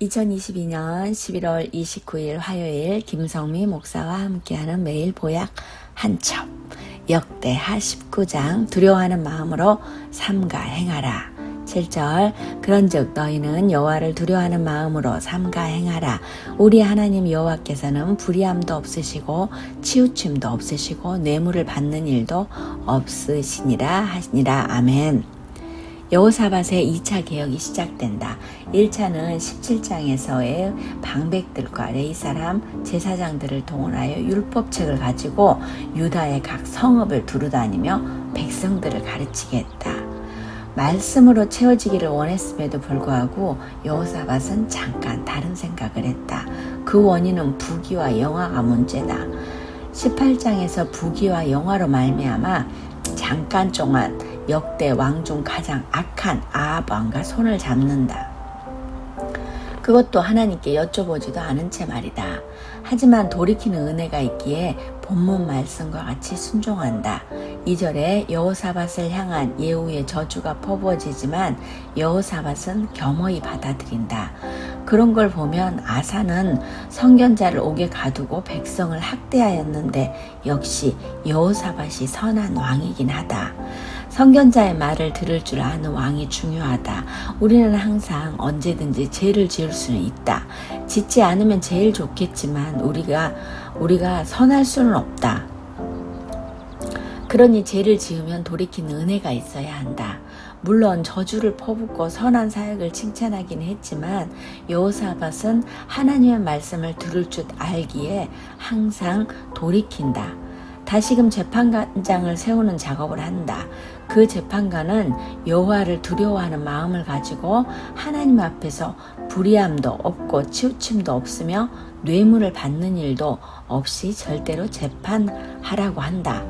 2022년 11월 29일 화요일 김성미 목사와 함께하는 매일 보약 한첩. 역대하 19장 두려워하는 마음으로 삼가 행하라. 7절 그런즉 너희는 여호와를 두려워하는 마음으로 삼가 행하라. 우리 하나님 여호와께서는 불의함도 없으시고 치우침도 없으시고 뇌물을 받는 일도 없으시니라 하시니라. 아멘 여호사밧의 2차 개혁이 시작된다. 1차는 17장에서의 방백들과 레이 사람 제사장들을 동원하여 율법책을 가지고 유다의 각 성읍을 두루다니며 백성들을 가르치게 했다. 말씀으로 채워지기를 원했음에도 불구하고 여호사밧은 잠깐 다른 생각을 했다. 그 원인은 부귀와 영화가 문제다. 18장에서 부귀와 영화로 말미암아 잠깐 동안 역대 왕 중 가장 악한 아합 왕과 손을 잡는다. 그것도 하나님께 여쭤보지도 않은 채 말이다. 하지만 돌이키는 은혜가 있기에 본문 말씀과 같이 순종한다. 2절에 여호사밧을 향한 예후의 저주가 퍼부어지지만 여호사밧은 겸허히 받아들인다. 그런 걸 보면 아사는 성견자를 옥에 가두고 백성을 학대하였는데 역시 여호사밧이 선한 왕이긴 하다. 성견자의 말을 들을 줄 아는 왕이 중요하다. 우리는 항상 언제든지 죄를 지을 수는 있다. 짓지 않으면 제일 좋겠지만 우리가 우리가 선할 수는 없다. 그러니 죄를 지으면 돌이키는 은혜가 있어야 한다. 물론 저주를 퍼붓고 선한 사역을 칭찬하긴 했지만 여호사밧은 하나님의 말씀을 들을 줄 알기에 항상 돌이킨다. 다시금 재판장을 세우는 작업을 한다. 그 재판관은 여호와를 두려워하는 마음을 가지고 하나님 앞에서 불의함도 없고 치우침도 없으며 뇌물을 받는 일도 없이 절대로 재판하라고 한다.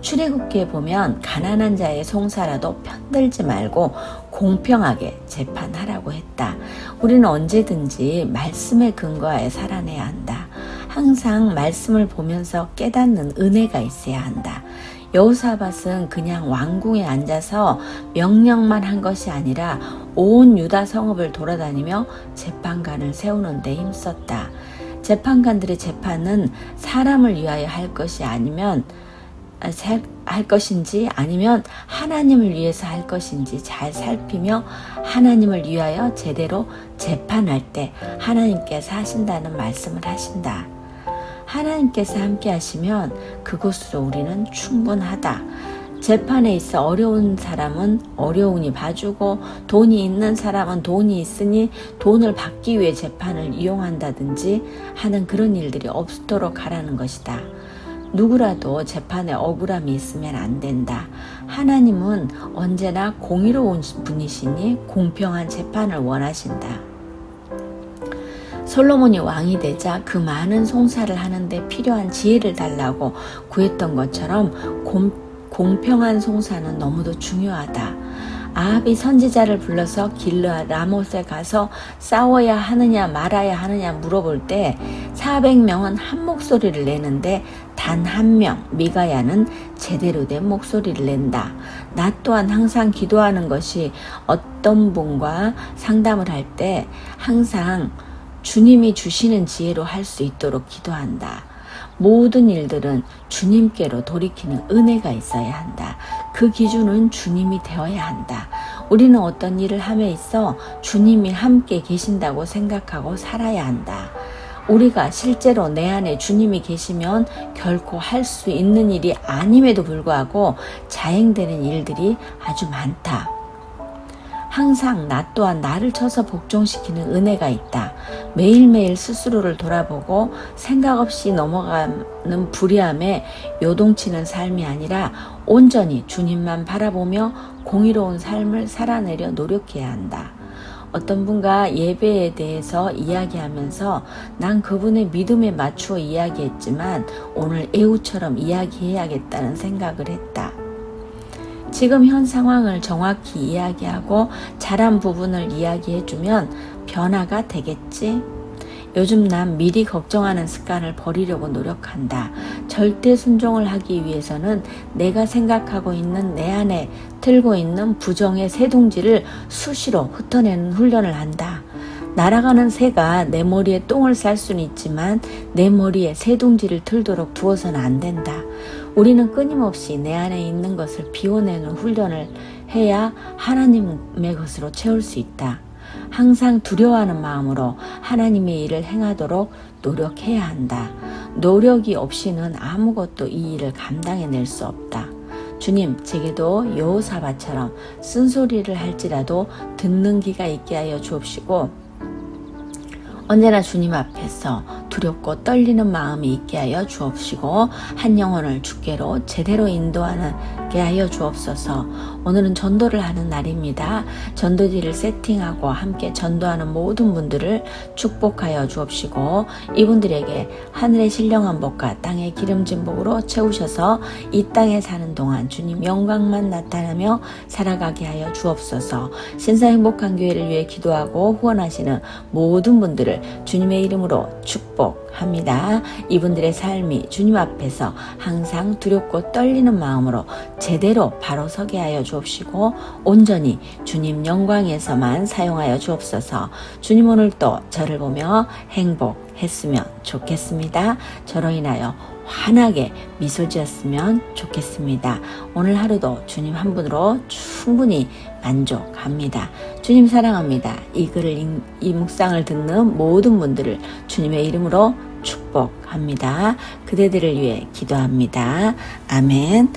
출애굽기에 보면 가난한 자의 송사라도 편들지 말고 공평하게 재판하라고 했다. 우리는 언제든지 말씀에 근거하여 살아내야 한다. 항상 말씀을 보면서 깨닫는 은혜가 있어야 한다. 여호사밧은 그냥 왕궁에 앉아서 명령만 한 것이 아니라 온 유다 성읍을 돌아다니며 재판관을 세우는 데 힘썼다. 재판관들의 재판은 사람을 위하여 할 것이 아니면 할 것인지 아니면 하나님을 위해서 할 것인지 잘 살피며 하나님을 위하여 제대로 재판할 때 하나님께서 하신다는 말씀을 하신다. 하나님께서 함께 하시면 그곳으로 우리는 충분하다. 재판에 있어 어려운 사람은 어려우니 봐주고 돈이 있는 사람은 돈이 있으니 돈을 받기 위해 재판을 이용한다든지 하는 그런 일들이 없도록 하라는 것이다. 누구라도 재판에 억울함이 있으면 안 된다. 하나님은 언제나 공의로운 분이시니 공평한 재판을 원하신다. 솔로몬이 왕이 되자 그 많은 송사를 하는데 필요한 지혜를 달라고 구했던 것처럼 공, 공평한 송사는 너무도 중요하다. 아합이 선지자를 불러서 길르아 라못에 가서 싸워야 하느냐 말아야 하느냐 물어볼 때 400명은 한 목소리를 내는데 단 한 명, 미가야는 제대로 된 목소리를 낸다. 나 또한 항상 기도하는 것이 어떤 분과 상담을 할 때 항상 주님이 주시는 지혜로 할 수 있도록 기도한다. 모든 일들은 주님께로 돌이키는 은혜가 있어야 한다. 그 기준은 주님이 되어야 한다. 우리는 어떤 일을 함에 있어 주님이 함께 계신다고 생각하고 살아야 한다. 우리가 실제로 내 안에 주님이 계시면 결코 할 수 있는 일이 아님에도 불구하고 자행되는 일들이 아주 많다. 항상 나 또한 나를 쳐서 복종시키는 은혜가 있다. 매일매일 스스로를 돌아보고 생각 없이 넘어가는 불의함에 요동치는 삶이 아니라 온전히 주님만 바라보며 공의로운 삶을 살아내려 노력해야 한다. 어떤 분과 예배에 대해서 이야기하면서 난 그분의 믿음에 맞추어 이야기했지만 오늘 애우처럼 이야기해야겠다는 생각을 했다. 지금 현 상황을 정확히 이야기하고 잘한 부분을 이야기해주면 변화가 되겠지? 요즘 난 미리 걱정하는 습관을 버리려고 노력한다. 절대 순종을 하기 위해서는 내가 생각하고 있는 내 안에 틀고 있는 부정의 새둥지를 수시로 흩어내는 훈련을 한다. 날아가는 새가 내 머리에 똥을 쌀 수는 있지만 내 머리에 새둥지를 틀도록 두어서는 안 된다. 우리는 끊임없이 내 안에 있는 것을 비워내는 훈련을 해야 하나님의 것으로 채울 수 있다. 항상 두려워하는 마음으로 하나님의 일을 행하도록 노력해야 한다. 노력이 없이는 아무것도 이 일을 감당해낼 수 없다. 주님, 제게도 여호사바처럼 쓴소리를 할지라도 듣는 귀가 있게 하여 주옵시고 언제나 주님 앞에서 두렵고 떨리는 마음이 있게 하여 주옵시고 한 영혼을 주께로 제대로 인도하는 게 하여 주옵소서. 오늘은 전도를 하는 날입니다. 전도지를 세팅하고 함께 전도하는 모든 분들을 축복하여 주옵시고 이분들에게 하늘의 신령한 복과 땅의 기름진 복으로 채우셔서 이 땅에 사는 동안 주님 영광만 나타나며 살아가게 하여 주옵소서. 신사 행복한 교회를 위해 기도하고 후원하시는 모든 분들을 주님의 이름으로 축복 합니다. 이분들의 삶이 주님 앞에서 항상 두렵고 떨리는 마음으로 제대로 바로 서게 하여 주옵시고 온전히 주님 영광에서만 사용하여 주옵소서. 주님 오늘도 저를 보며 행복했으면 좋겠습니다. 저로 인하여 환하게 미소 지었으면 좋겠습니다. 오늘 하루도 주님 한 분으로 충분히 만족합니다. 주님 사랑합니다. 이 글을 읽- 이 묵상을 듣는 모든 분들을 주님의 이름으로 축복합니다. 그대들을 위해 기도합니다. 아멘.